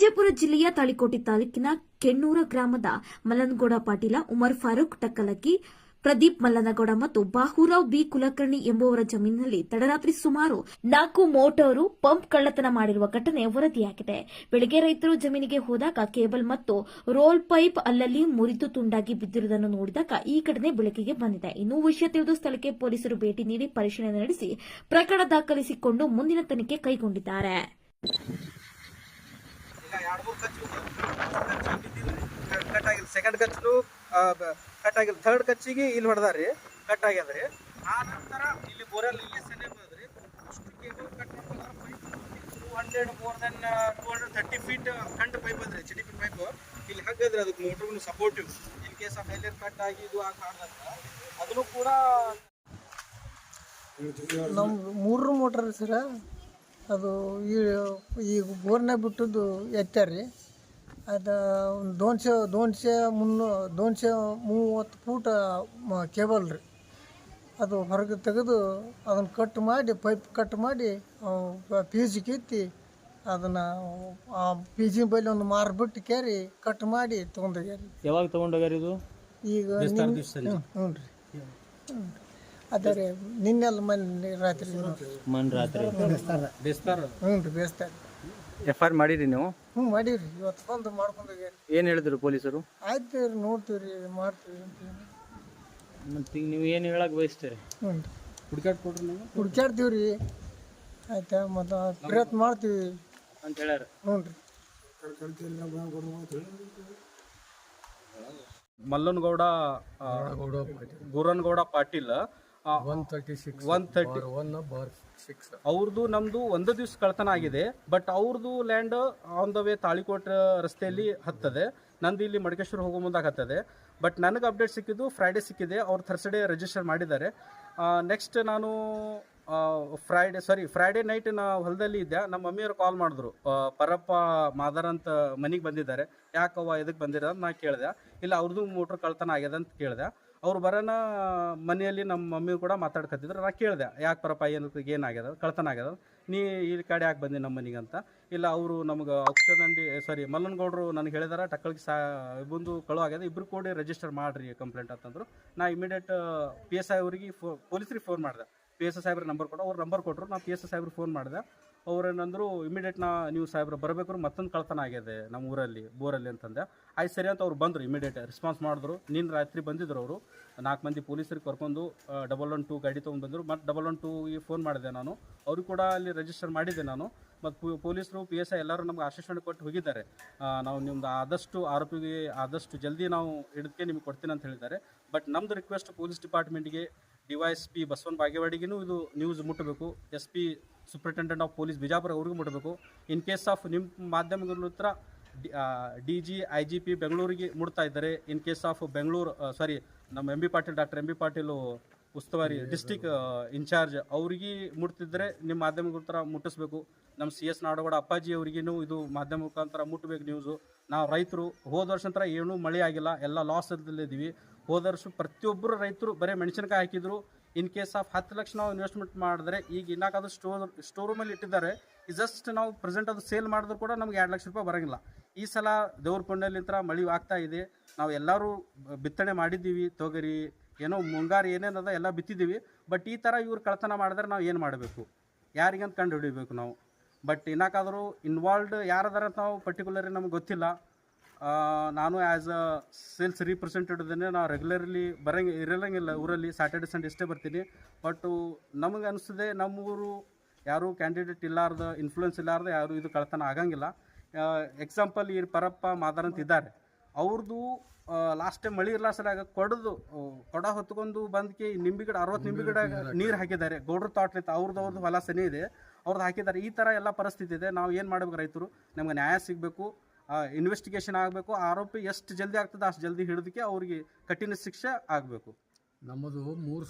ವಿಜಯಪುರ ಜಿಲ್ಲೆಯ ತಾಳಿಕೋಟೆ ತಾಲೂಕಿನ ಕೆಣ್ಣೂರ ಗ್ರಾಮದ ಮಲನಗೌಡ ಪಾಟೀಲ, ಉಮರ್ ಫಾರೂಕ್ ಟಕ್ಕಲಕ್ಕಿ, ಪ್ರದೀಪ್ ಮಲ್ಲನಗೌಡ ಮತ್ತು ಬಾಹುರಾವ್ ಬಿ ಕುಲಕರ್ಣಿ ಎಂಬುವರ ಜಮೀನಿನಲ್ಲಿ ತಡರಾತ್ರಿ ಸುಮಾರು ನಾಲ್ಕು ಮೋಟಾರು ಪಂಪ್ ಕಳ್ಳತನ ಮಾಡಿರುವ ಘಟನೆ ವರದಿಯಾಗಿದೆ. ಬೆಳಗ್ಗೆ ರೈತರು ಜಮೀನಿಗೆ ಹೋದಾಗ ಕೇಬಲ್ ಮತ್ತು ರೋಲ್ ಪೈಪ್ ಅಲ್ಲಲ್ಲಿ ಮುರಿದು ತುಂಡಾಗಿ ಬಿದ್ದಿರುವುದನ್ನು ನೋಡಿದಾಗ ಈ ಘಟನೆ ಬೆಳಕಿಗೆ ಬಂದಿದೆ. ಇನ್ನು ವಿಷಯ ತಿಳಿದು ಸ್ಥಳಕ್ಕೆ ಪೊಲೀಸರು ಭೇಟಿ ನೀಡಿ ಪರಿಶೀಲನೆ ನಡೆಸಿ ಪ್ರಕರಣ ದಾಖಲಿಸಿಕೊಂಡು ಮುಂದಿನ ತನಿಖೆ ಕೈಗೊಂಡಿದ್ದಾರೆ. ಎರಡು ಮೂರು ಕಚ್ಚು. ಕಚ್ಚು ಬಿದ್ದಿಲ್ಲ ಕಟ್ ಆಗಿಲ್ಲ. ಸೆಕೆಂಡ್ ಕಚ್ಚು ಕಟ್ ಆಗಿಲ್ಲ. ಥರ್ಡ್ ಕಚ್ಚಿಗೆ ಇಲ್ಲಿ ಹೊಡೆದಾರಿ ಕಟ್ ಆಗ್ಯದ್ರಿ. ಆ ನಂತರ ಇಲ್ಲಿ ಬೋರಲ್ಲಿ ಇಲ್ಲಿ ಸೆನೆ ಬದ್ರಿ. ಅಷ್ಟು ಕೇಬಲ್ ಕಟ್ ಮಾಡ್ಕೊಂಡ್ರೆ pipe two hundred more then two hundred thirty feet front pipe ಅದ್ರಿ ಚಡಿ ಪಿ ಪೈಪ್ ಇಲ್ಲಿ ಹಗ್ಗದ್ರಿ ಅದಕ್ಕೆ motor supportive in case of failure cut ಆಗಿ ಇದು ಆ ಮಾಡ್ದಂತ ಅದನ್ನು ಕೂಡ ನಮ್ಮ ಮೂರು ಮೋಟ್ರ್ ಸರ. ಅದು ಈ ಬೋರ್ನ ಬೋರ್ನೇ ಬಿಟ್ಟದ್ದು ಎತ್ತಾರ್ರಿ ಅದು ಒಂದು ದೋನ್ಶೆ ದೋನ್ಶೆ ಮುನ್ನೂ ದೋನ್ಶೆ ಮೂವತ್ತು ಫೂಟ್ ಕೇಬಲ್ ರೀ. ಅದು ಹೊರಗೆ ತೆಗೆದು ಅದನ್ನು ಕಟ್ ಮಾಡಿ ಪೈಪ್ ಕಟ್ ಮಾಡಿ ಪೀಜಿ ಕಿತ್ತಿ ಅದನ್ನು ಆ ಜಿ ಬಳಿ ಒಂದು ಮಾರ್ಬಿಟ್ಟು ಕೇರಿ ಕಟ್ ಮಾಡಿ ತೊಗೊಂಡೋಗ್ಯಾರ. ಯಾವಾಗ ತೊಗೊಂಡೋಗ್ಯಾರ ಇದು? ಈಗ ಹ್ಞೂ ಹ್ಞೂ ಹ್ಞೂ ರೀ. ಅದೇ ರೀ ನಿನ್ನೆಲ್ಲ ಮನೆ ರಾತ್ರಿ ಮನ್ ರಾತ್ರಿ. ಬೆಸ್ತಾರ. ಹ್ಞೂ ರೀ ಬೇಸ್ತಾರೆ. ಎಫ್ ಆರ್ ಮಾಡಿರಿ ನೀವು? ಹ್ಞೂ ಮಾಡೀವ್ರಿ ಇವತ್ತು ಬಂದು ಮಾಡ್ಕೊಂಡು ಹೋಗ್ಯಾರ. ಏನು ಹೇಳಿದ್ರು ಪೊಲೀಸರು? ಆಯ್ತು ರೀ ನೋಡ್ತೀವಿ ರೀ ಮಾಡ್ತೀವಿ ಅಂತ ಮತ್ತೆ ಈಗ ನೀವು ಏನು ಹೇಳಕ್ ಬಯಸ್ತೀರಿ? ಹ್ಞೂ ರೀ. ಹುಡುಕಾಟ್ ಕೊಡ್ರಿ ನೀವು? ಹುಡ್ಕ್ಯಾಡ್ತೀವಿ ರೀ ಆಯ್ತಾ ಮತ್ತು ಪ್ರಯತ್ನ ಮಾಡ್ತೀವಿ. ಅಂತ ಹೇಳ್ಯಾರ. ಹ್ಞೂ ರೀ. Mallanagouda Guranagouda Patil. One thirty six one thirty one bar six ಅವ್ರದ್ದು ನಮ್ದು ಒಂದು ದಿವ್ಸ ಕಳ್ತನ ಆಗಿದೆ ಬಟ್ ಅವ್ರದ್ದು land on the way Talikota ರಸ್ತೆಯಲ್ಲಿ ಹತ್ತದೆ. ನಂದು ಇಲ್ಲಿ ಮಡಕೇಶ್ವರ ಹೋಗೋ ಮುಂದಾಗ ಹತ್ತದೆ. ಬಟ್ ನನಗೆ ಅಪ್ಡೇಟ್ ಸಿಕ್ಕಿದ್ದು ಫ್ರೈಡೇ ಸಿಕ್ಕಿದೆ. ಅವ್ರು ಥರ್ಸ್ಡೇ ರಿಜಿಸ್ಟರ್ ಮಾಡಿದ್ದಾರೆ. ನೆಕ್ಸ್ಟ್ ನಾನು ಫ್ರೈಡೆ ಸಾರಿ ಫ್ರೈಡೇ ನೈಟ್ ನಾ ಹೊಲದಲ್ಲಿ ಇದ್ದೆ. ನಮ್ಮ ಮಮ್ಮಿಯವರು ಕಾಲ್ ಮಾಡಿದ್ರು. ಪರಪ್ಪ ಮಾದರ್ ಅಂತ ಮನೆಗೆ ಬಂದಿದ್ದಾರೆ. ಯಾಕವ್ವ ಇದಕ್ಕೆ ಬಂದಿರ ಅಂತ ನಾ ಕೇಳಿದೆ. ಇಲ್ಲ ಅವ್ರದ್ದು ಮೋಟ್ರ್ ಕಳ್ತನ ಆಗ್ಯದ ಅಂತ ಕೇಳಿದೆ. ಅವ್ರು ಬರೋಣ ಮನೆಯಲ್ಲಿ ನಮ್ಮ ಮಮ್ಮಿ ಕೂಡ ಮಾತಾಡ್ಕತ್ತಿದ್ರು. ನಾ ಕೇಳಿದೆ, ಯಾಕೆ ಪರಪ್ಪ, ಏನು ಏನಾಗ್ಯದ ಕಳ್ತನ ಆಗ್ಯದ? ನೀ ಈ ಕಡೆ ಯಾಕೆ ಬಂದಿ ನಮ್ಮ ಮನೆಗೆ ಅಂತ. ಇಲ್ಲ, ಅವರು ನಮ್ಗೆ ಔಷಧಂಡಿ ಸಾರಿ ಮಲ್ಲನಗೌಡರು ನನಗೆ ಹೇಳಿದಾರ, ಟಕ್ಕಳಿಗೆ ಸಾ, ಬಂದು ಕಳು ಆಗ್ಯದ ಇಬ್ಬರು ಕೂಡಿ ರಿಜಿಸ್ಟರ್ ಮಾಡ್ರಿ ಕಂಪ್ಲೇಂಟ್ ಅಂತಂದ್ರು. ನಾ ಇಮಿಡಿಯೇಟ್ ಪಿ ಎಸ್ ಐ ಅವರಿಗೆ ಫೋ, ಪೊಲೀಸ್ರಿಗೆ ಫೋನ್ ಮಾಡಿದೆ. ಪಿ ಎಸ್ ಐ ಸಾಹೇಬ್ರ ನಂಬರ್ ಕೊಟ್ಟು ಅವ್ರ ನಂಬರ್ ಕೊಟ್ಟರು ನಾ ಪಿ ಎಸ್ ಐ ಸಾಹೇಬ್ರಿಗೆ ಫೋನ್ ಮಾಡಿದೆ. ಅವ್ರೇನಂದ್ರು ಇಮಿಡಿಯೇಟ್ ನಾ ನೀವು ಸಾಹೇಬ್ರು ಬರಬೇಕು ಮತ್ತೊಂದು ಕಳ್ತನ ಆಗಿದೆ ನಮ್ಮ ಊರಲ್ಲಿ, ಬೋರಲ್ಲಿ ಅಂತಂದೆ. ಆಯ್ತು ಸರಿ ಅಂತ ಅವ್ರು ಬಂದರು ಇಮಿಡಿಯೇಟ್ ರೆಸ್ಪಾನ್ಸ್ ಮಾಡಿದ್ರು. ನಿನ್ನ ರಾತ್ರಿ ಬಂದಿದ್ರು ಅವರು. ನಾಲ್ಕು ಮಂದಿ ಪೊಲೀಸರಿಗೆ ಕರ್ಕೊಂಡು ಡಬಲ್ ಒನ್ ಟು ಗಾಡಿ ತೊಗೊಂಡು ಬಂದರು. ಮತ್ತು ಡಬಲ್ ಒನ್ ಟೂಗೆ ಫೋನ್ ಮಾಡಿದೆ ನಾನು. ಅವ್ರಿಗೆ ಕೂಡ ಅಲ್ಲಿ ರಿಜಿಸ್ಟರ್ ಮಾಡಿದ್ದೆ ನಾನು. ಮತ್ತು ಪೊಲೀಸರು ಪಿ ಎಸ್ ಐ ಎಲ್ಲರೂ ನಮ್ಗೆ ಆಶ್ವಾಸನೆ ಕೊಟ್ಟು ಹೋಗಿದ್ದಾರೆ. ನಾವು ನಿಮ್ದು ಆದಷ್ಟು ಆರೋಪಿಗೆ ಆದಷ್ಟು ಜಲ್ದಿ ನಾವು ಹಿಡಿದಕ್ಕೆ ನಿಮ್ಗೆ ಕೊಡ್ತೀನಿ ಅಂತ ಹೇಳಿದ್ದಾರೆ. ಬಟ್ ನಮ್ಮದು request police ಡಿಪಾರ್ಟ್ಮೆಂಟ್ಗೆ, D Y S P Basavan ಬಾಗೇವಾಡಿಗೂ ಇದು ನ್ಯೂಸ್ ಮುಟ್ಟಬೇಕು S P superintendent of police Bijapur ಅವ್ರಿಗೂ ಮುಟ್ಟಬೇಕು ಇನ್ ಕೇಸ್ ಆಫ್ ನಿಮ್ಮ ಮಾಧ್ಯಮಗಳ ಹತ್ರ D G I G P ಬೆಂಗಳೂರಿಗೆ ಮುಡ್ತಾ ಇದ್ದಾರೆ in case of Bengaluru sorry ನಮ್ಮ M B Patil doctor M B Patil ಉಸ್ತುವಾರಿ ಡಿಸ್ಟಿಕ್ ಇನ್ಚಾರ್ಜ್ ಅವ್ರಿಗೆ ಮುಟ್ತಿದ್ರೆ ನಿಮ್ಮ ಮಾಧ್ಯಮ ಮುಖಾಂತರ ಮುಟ್ಟಿಸ್ಬೇಕು. ನಮ್ಮ ಸಿ ಎಸ್ ನಾಡಗೌಡ ಅಪ್ಪಾಜಿ ಅವ್ರಿಗೂ ಇದು ಮಾಧ್ಯಮ ಮುಖಾಂತರ ಮುಟ್ಟಬೇಕು ನ್ಯೂಸು ನಾವು ರೈತರು ಹೋದ ವರ್ಷ ನಂತರ ಏನೂ ಮಳೆ ಆಗಿಲ್ಲ ಎಲ್ಲ ಲಾಸ್ ಇದ್ದೀವಿ. ಹೋದ ವರ್ಷ ಪ್ರತಿಯೊಬ್ಬರು ರೈತರು ಬರೀ ಮೆಣಸಿನಕಾಯಿ ಹಾಕಿದ್ರು. ಇನ್ ಕೇಸ್ ಆಫ್ ಹತ್ತು ಲಕ್ಷ ನಾವು ಇನ್ವೆಸ್ಟ್ಮೆಂಟ್ ಮಾಡಿದ್ರೆ ಈಗ ಇನ್ನಾಕದು ಸ್ಟೋರ್ ಸ್ಟೋರ್ ರೂಮಲ್ಲಿ ಇಟ್ಟಿದ್ದಾರೆ. ಜಸ್ಟ್ ನಾವು ಪ್ರೆಸೆಂಟ್ ಅದು ಸೇಲ್ ಮಾಡಿದ್ರು ಕೂಡ ನಮ್ಗೆ ಎರಡು ಲಕ್ಷ ರೂಪಾಯಿ ಬರೋಂಗಿಲ್ಲ. ಈ ಸಲ ದೇವ್ರ ಪುಣ್ಯಲಿಂತ್ರ ಮಳೆ ಆಗ್ತಾ ಇದೆ. ನಾವು ಎಲ್ಲರೂ ಬಿತ್ತನೆ ಮಾಡಿದ್ದೀವಿ. ತೊಗರಿ ಏನೋ ಮುಂಗಾರು ಏನೇನದ ಎಲ್ಲ ಬಿತ್ತಿದ್ದೀವಿ. ಬಟ್ ಈ ಥರ ಇವ್ರು ಕಳ್ತನ ಮಾಡಿದ್ರೆ ನಾವು ಏನು ಮಾಡಬೇಕು? ಯಾರಿಗಂತ ಕಂಡು ಹಿಡಿಬೇಕು ನಾವು? ಬಟ್ ಇನ್ನಾಕಾದರೂ ಇನ್ವಾಲ್ವ್ಡ್ ಯಾರದಾರ ನಾವು ಪರ್ಟಿಕ್ಯುಲರ್ಲಿ ನಮ್ಗೆ ಗೊತ್ತಿಲ್ಲ. ನಾನು ಆ್ಯಸ್ ಅ ಸೇಲ್ಸ್ ರೀಪ್ರೆಸೆಂಟೇಟಿವ್ದೇ ನಾವು ರೆಗ್ಯುಲರ್ಲಿ ಬರಂಗ ಇರಲಂಗಿಲ್ಲ ಊರಲ್ಲಿ. ಸ್ಯಾಟರ್ಡೆ ಸಂಡೇ ಇಷ್ಟೇ ಬರ್ತೀನಿ. ಬಟ್ಟು ನಮಗೆ ಅನಿಸ್ತದೆ ನಮ್ಮ ಊರು ಯಾರು ಕ್ಯಾಂಡಿಡೇಟ್ ಇಲ್ಲಾರ್ದ ಇನ್ಫ್ಲೂಯೆನ್ಸ್ ಇಲ್ಲಾರ್ದ ಯಾರು ಇದು ಕಳ್ತನ ಆಗಂಗಿಲ್ಲ. ಎಕ್ಸಾಂಪಲ್ ಈ ಪರಪ್ಪ ಮಾದರ್ ಅಂತ ಇದ್ದಾರೆ. ಅವ್ರದ್ದು ಲಾಸ್ಟ್ ಟೈಮ್ ಮಳೆ ಇರ್ಲಾರ್ಸಲಾಗ ಕೊಡದು ಆ, ಕೊಡ ಹೊತ್ಕೊಂಡು ಬಂದಕ್ಕೆ ನಿಂಬೆ ಗಿಡ ಅರವತ್ತು ನಿಂಬೆ ಗಿಡ ನೀರು ಹಾಕಿದ್ದಾರೆ. ಗೌಡ್ರ ತೋಟಲಿತ್ತು ಅವ್ರದ್ದು ಅವ್ರದ್ದು ಹೊಲ ಸನಿ ಇದೆ. ಅವ್ರದ್ದು ಹಾಕಿದ್ದಾರೆ. ಈ ಥರ ಎಲ್ಲ ಪರಿಸ್ಥಿತಿ ಇದೆ. ನಾವು ಏನು ಮಾಡ್ಬೇಕು ರೈತರು? ನಮ್ಗೆ ನ್ಯಾಯ ಸಿಗಬೇಕು ಇನ್ವೆಸ್ಟಿಗೇಷನ್ ಆಗಬೇಕು ಆರೋಪಿ ಎಷ್ಟು ಜಲ್ದಿ ಆಗ್ತದೆ ಅಷ್ಟು ಜಲ್ದಿ ಹಿಡಿದಕ್ಕೆ ಅವ್ರಿಗೆ ಕಠಿಣ ಶಿಕ್ಷೆ ಆಗಬೇಕು. ನಮ್ಮದು ಮೂರು